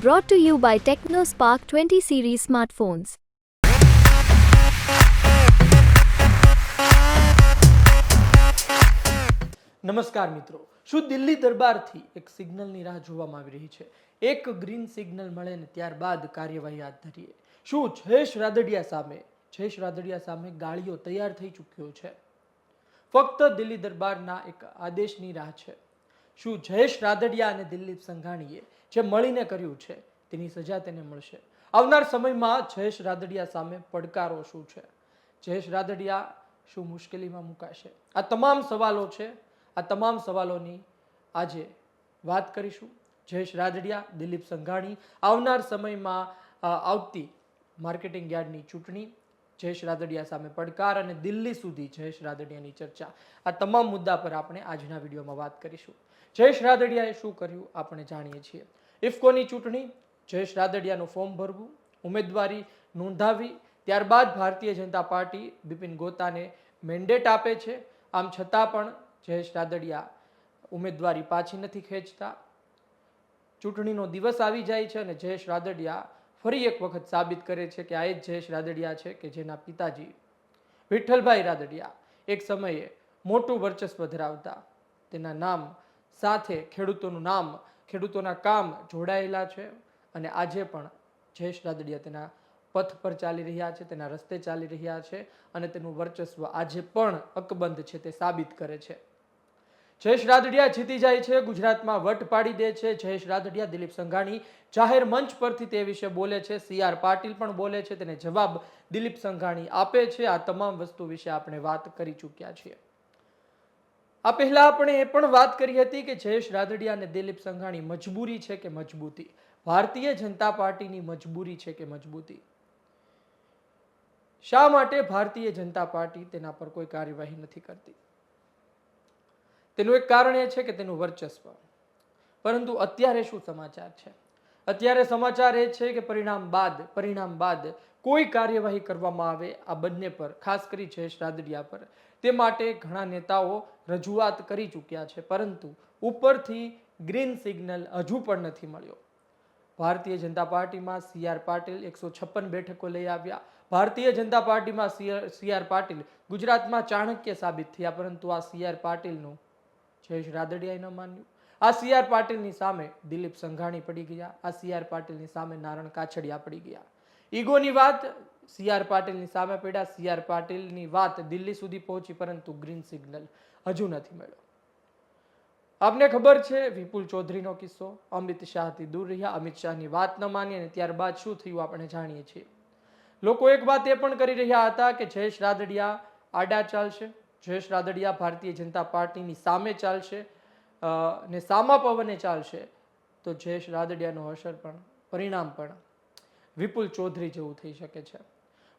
Brought to you by TechnoSpark 20 series smartphones. નમસ્કાર મિત્રો. શું દિલ્હી દરબારથી એક સિગ્નલની રાહ જોવામાં આવી રહી છે? એક ગ્રીન સિગ્નલ મળે ને ત્યારબાદ કાર્યવાહી હાથ ધરીએ. શું જયેશ રાદડિયા સામે, જયેશ રાદડિયા સામે ગાળીઓ તૈયાર થઈ ચૂક્યો છે? ફક્ત દિલ્હી દરબારના એક આદેશની રાહ છે. શું જયેશ રાદડિયા અને દિલીપ સંઘાણીએ જે મળીને કર્યું છે, તેની સજા તેને મળશે. આવનાર સમયમાં જયેશ રાદડિયા સામે પડકારો શું છે? જયેશ રાદડિયા શું મુશ્કેલીમાં મુકાશે? આ તમામ સવાલો છે, આ તમામ સવાલોની આજે વાત કરીશું. જયેશ રાદડિયા, દિલીપ સંઘાણી, આવનાર સમયમાં આવતી માર્કેટિંગ યાર્ડની ચૂંટણી, જયેશ રાદડિયા સામે પડકાર અને દિલ્હી સુધી જયેશ રાદડિયાની ચર્ચા. આ તમામ મુદ્દા પર આપણે આજના વિડીયોમાં વાત કરીશું. જયેશ રાદડિયાએ શું કર્યું આપણે જાણીએ છીએ. ઇફકોની ચૂંટણી જયેશ રાદડિયાનું ફોર્મ ભરવું, ઉમેદવારી નોંધાવી, ત્યારબાદ ભારતીય જનતા પાર્ટી બિપિન ગોતાને મેન્ડેટ આપે છે. આમ છતાં પણ જયેશ રાદડિયા ઉમેદવારી પાછી નથી ખેંચતા. ચૂંટણીનો દિવસ આવી જાય છે અને જયેશ રાદડિયા ફરી એક વખત સાબિત કરે છે કે આ એ જ જયેશ રાદડિયા છે કે જેના પિતાજી વિઠ્ઠલભાઈ રાદડિયા એક સમયે મોટું વર્ચસ્વ ધરાવતા. તેના નામ સાથે ખેડૂતોનું નામ, ખેડૂતોના કામ જોડાયેલા છે અને આજે પણ જયેશ રાદડિયા તેના પથ પર ચાલી રહ્યા છે, તેના રસ્તે ચાલી રહ્યા છે અને તેનું વર્ચસ્વ આજે પણ અકબંધ છે તે સાબિત કરે છે. જયેશ રાદડિયા જીતી જાય છે, ગુજરાતમાં વટ પાડી દે છે. જયેશ રાદડિયા, દિલીપ સંઘાણી જાહેર મંચ પરથી તે વિશે બોલે છે, સી આર પાટીલ પણ બોલે છે, તેને જવાબ દિલીપ સંઘાણી આપે છે. આ તમામ વસ્તુ વિશે આપણે વાત કરી ચૂક્યા છીએ. આ પહેલા આપણે એ પણ વાત કરી હતી કે જયેશ રાદડિયા અને દિલીપ સંઘાણી મજબૂરી છે કે મજબૂતી? ભારતીય જનતા પાર્ટીની મજબૂરી છે કે મજબૂતી? શા માટે ભારતીય જનતા પાર્ટી તેના પર કોઈ કાર્યવાહી નથી કરતી? તેનું એક કારણ એ છે કે તેનું વર્ચસ્વ. પરંતુ અત્યારે શું સમાચાર છે? અત્યારે સમાચાર એ છે કે પરિણામ બાદ પરિણામ બાદ કોઈ કાર્યવાહી કરવામાં આવે આ બંને પર, ખાસ કરી જયેશ રાદડિયા પર. તે માટે ઘણા નેતાઓ રજૂઆત કરી ચૂક્યા છે, પરંતુ ઉપરથી ગ્રીન સિગ્નલ હજુ પણ નથી મળ્યો. ભારતીય જનતા પાર્ટીમાં સી આર પાટીલ એકસો છપ્પન બેઠકો લઈ આવ્યા. ભારતીય જનતા પાર્ટીમાં સી આર પાટીલ ગુજરાતમાં ચાણક્ય સાબિત થયા, પરંતુ આ સી આર પાટીલનું જયેશ રાદડિયાએ ન માન્યું. આ સી આર પાટીલની સામે દિલીપ સંઘાણી પડી ગયા, આ સી આર પાટીલની સામે નારણ કાછડિયા પડી ગયા. ઈગોની વાત સી આર પાટીલની સામે પડ્યા. સી આર પાટીલની વાત દિલ્હી સુધી પહોંચી, પરંતુ ગ્રીન સિગ્નલ હજુ નથી મળ્યો. આપને ખબર છે વિપુલ ચૌધરીનો કિસ્સો. અમિત શાહથી દૂર રહ્યા. અમિત શાહની વાત ન માની અને ત્યારબાદ શું થયું આપણે જાણીએ છીએ. લોકો એક વાત એ પણ કરી રહ્યા હતા કે જયેશ રાદડિયા આડા ચાલશે. જયેશ રાદડિયા ભારતીય જનતા પાર્ટીની સામે ચાલશે ને સામા પવને ચાલશે. તો જયેશ રાદડિયાનો અસર પણ, પરિણામ પણ વિપુલ ચૌધરી જેવું થઈ શકે છે.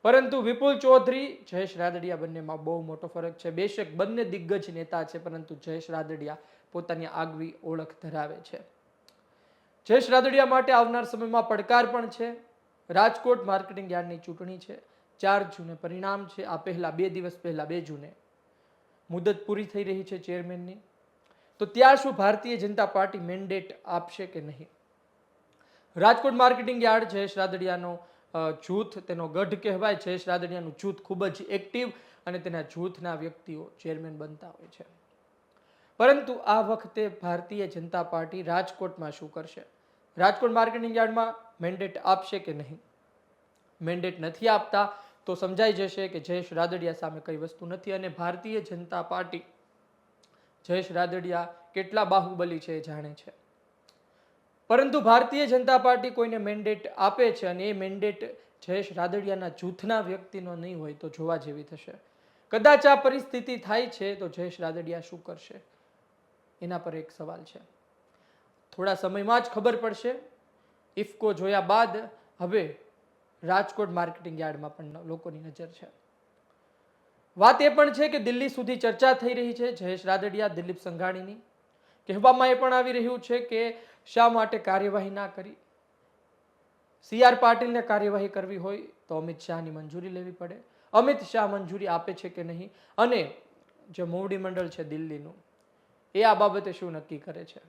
પરંતુ વિપુલ ચૌધરી, જયેશ રાદડિયા બંનેમાં બહુ મોટો ફરક છે. બેશક બંને દિગ્ગજ નેતા છે, પરંતુ જયેશ રાદડિયા પોતાની આગવી ઓળખ ધરાવે છે. જયેશ રાદડિયા માટે આવનાર સમયમાં પડકાર પણ છે. રાજકોટ માર્કેટિંગ યાર્ડની ચૂંટણી છે. ચાર જૂને પરિણામ છે. આ પહેલાં બે દિવસ પહેલાં બે જૂને મુદત પૂરી થઈ રહી છે ચેરમેનની. તો ત્યાં શું ભારતીય જનતા પાર્ટી મેન્ડેટ આપશે કે નહીં? રાજકોટ માર્કેટિંગ યાર્ડ જયેશ રાદડિયાનો જૂથ. તેનો ગઢ કહેવાય જયેશ રાદડિયાનું જૂથ ખૂબ જ એક્ટિવ અને તેના જૂથના વ્યક્તિઓ ચેરમેન બનતા હોય છે. પરંતુ આ વખતે ભારતીય જનતા પાર્ટી રાજકોટમાં શું કરશે? રાજકોટ માર્કેટિંગ યાર્ડમાં મેન્ડેટ આપશે કે નહીં? મેન્ડેટ નથી આપતા તો સમજાઈ જશે કે જયેશ રાદડિયા સામે કઈ વસ્તુ નથી અને ભારતીય જનતા પાર્ટી જયેશ રાદડિયા કેટલા બાહુબલી છે એ જાણે છે. પરંતુ ભારતીય જનતા પાર્ટી કોઈને મેન્ડેટ આપે છે અને એ મેન્ડેટ જયેશ રાદડિયાના જૂથના વ્યક્તિનો નહીં હોય તો જોવા જેવી થશે. કદાચ આ પરિસ્થિતિ થાય છે તો જયેશ રાદડિયા શું કરશે? એના પર એક સવાલ છે. થોડા સમયમાં જ ખબર પડશે. ઇફકો જોયા બાદ હવે રાજકોટ માર્કેટિંગ યાર્ડમાં પણ લોકોની નજર છે. વાત એ પણ છે કે દિલ્હી સુધી ચર્ચા થઈ રહી છે જયેશ રાદડિયા, દિલીપ સંઘાણીની. કહેવામાં એ પણ આવી રહ્યું છે કે શા માટે કાર્યવાહી ના કરી? સી આર પાટીલને કાર્યવાહી કરવી હોય તો અમિત શાહની મંજૂરી લેવી પડે. અમિત શાહ મંજૂરી આપે છે કે નહીં? અને જે મોવડી મંડળ છે દિલ્હીનું, એ આ બાબતે શું નક્કી કરે છે?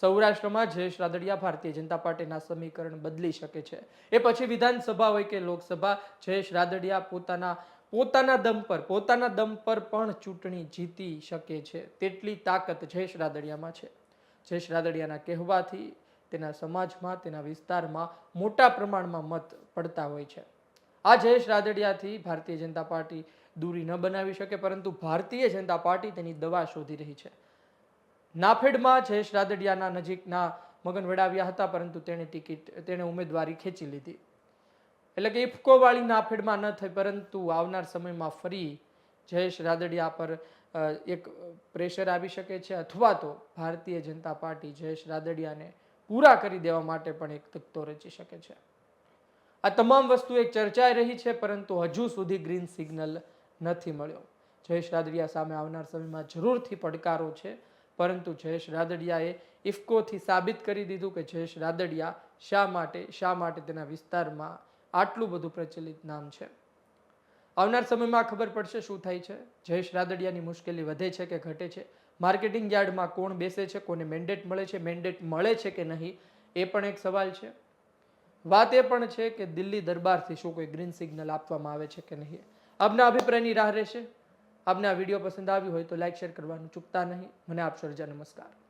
સૌરાષ્ટ્રમાં જયેશ રાદડિયા ભારતીય જનતા પાર્ટીના સમીકરણ બદલી શકે છે. એ પછી વિધાનસભા હોય કે લોકસભા, જયેશ રાદડિયા પોતાના પોતાના દમ પર, પોતાના દમ પર પણ ચૂંટણી જીતી શકે છે. તેટલી તાકાત જયેશ રાદડિયામાં છે. જયેશ રાદડિયાના કહેવાથી તેના સમાજમાં, તેના વિસ્તારમાં મોટા પ્રમાણમાં મત પડતા હોય છે. આ જયેશ રાદડિયાથી ભારતીય જનતા પાર્ટી દૂરી ન બનાવી શકે, પરંતુ ભારતીય જનતા પાર્ટી તેની દવા શોધી રહી છે. નાફેડમાં જયેશ રાદડિયાના નજીકના મગન વડાવ્યા હતા, પરંતુ તેણે ટિકિટ, તેણે ઉમેદવારી ખેંચી લીધી. એટલે કે ઇફકો વાળી નાફેડમાં ન થઈ, પરંતુ આવનાર સમયમાં ફરી જયેશ રાદડિયા પર એક પ્રેશર આવી શકે છે, અથવા તો ભારતીય જનતા પાર્ટી જયેશ રાદડિયાને પૂરા કરી દેવા માટે પણ એક તકતો રચી શકે છે. આ તમામ વસ્તુ એક ચર્ચાઈ રહી છે, પરંતુ હજુ સુધી ગ્રીન સિગ્નલ નથી મળ્યો. જયેશ રાદડિયા સામે આવનાર સમયમાં જરૂરથી પડકારો છે, પરંતુ જયેશ રાદડિયાએ ઇફકોથી સાબિત કરી દીધું કે જયેશ રાદડિયા શા માટે શા માટે તેના વિસ્તારમાં આટલું બધું પ્રચલિત નામ છે. આવનાર સમયમાં ખબર પડશે શું થાય છે. જયેશ રાદડિયાની મુશ્કેલી વધે છે કે ઘટે છે. માર્કેટિંગ યાર્ડમાં કોણ બેસે છે, કોને મેન્ડેટ મળે છે મેન્ડેટ મળે છે કે નહીં, એ પણ એક સવાલ છે. વાત એ પણ છે કે દિલ્હી દરબારથી શું કોઈ ગ્રીન સિગ્નલ આપવામાં આવે છે કે નહીં. આપના અભિપ્રાયની રાહ રહેશે. આપને આ વીડિયો પસંદ આવ્યો હોય તો લાઇક શેર કરવાનું ચૂકતા નહીં. મને આપશો રજા નમસ્કાર.